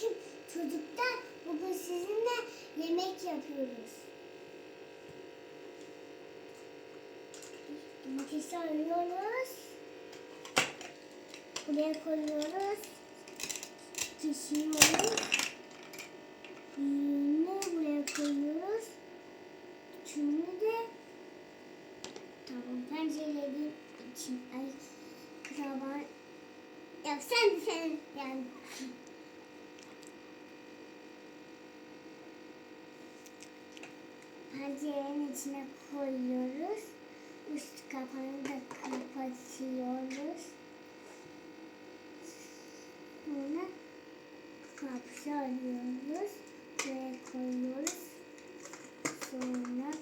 Selamünaleyküm çocuklar. Bugün sizinle yemek yapıyoruz. Domatesi alıyoruz. Buraya koyuyoruz. Pişiriyoruz. Büyüğünü buraya koyuyoruz. Küçüğünü de tamam pencerelerin için ay kravan ya sen sen yani pencerenin içine koyuyoruz. Üst kapağını da kapatıyoruz. Sonra kapısı alıyoruz. Buraya koyuyoruz. Sonra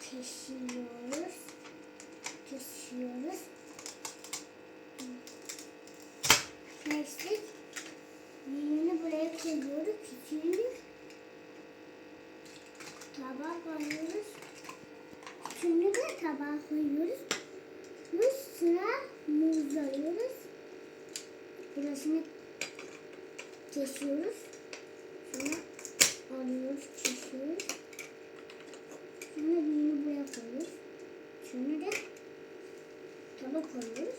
kesiyoruz. Kesiyoruz. Kestik. Büyüğünü buraya koyuyoruz. Küçüğünü tabağa koyuyoruz. Küçüğünü de tabağa koyuyoruz. Bu sıra muz alıyoruz. Burasını kesiyoruz. Sonra alıyoruz, kesiyoruz. Sonra büyüğünü buraya koyuyoruz. Şunu da taba koyuyoruz.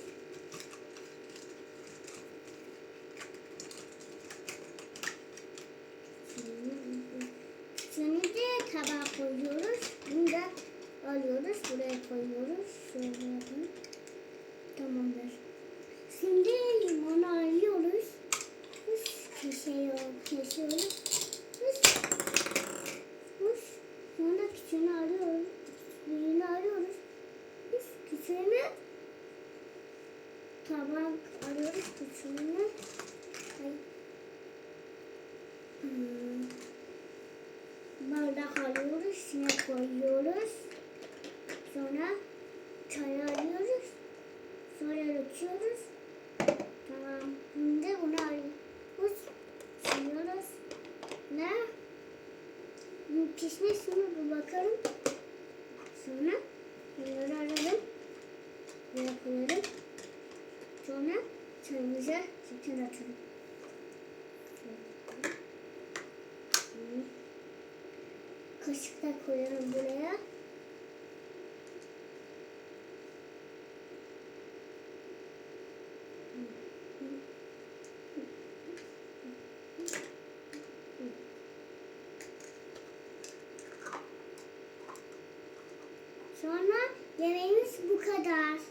Şunu da tabağa koyuyoruz. Bunu da alıyoruz. Buraya koyuyoruz. Şöyle yapayım. Tamamdır. Şimdi limonu alıyoruz. Biz kesiyoruz. Kesiyoruz. Biz, biz sonra küçüğünü alıyoruz. Büyüğünü alıyoruz. Biz küçüğünü tabak alıyoruz. Küçüğünü hmm, bardak alıyoruz. İçine koyuyoruz. Sonra çay alıyoruz. Sonra döküyoruz. Tamam. Şimdi bunu alıyoruz. Siliyoruz. Ne? Bu pişmiş mi? Bir bakalım. Sonra bunları alalım. Buraya koyalım. Sonra çayımıza sütün atalım. Hı. Kaşık da koyalım buraya. Sonra yemeğimiz bu kadar.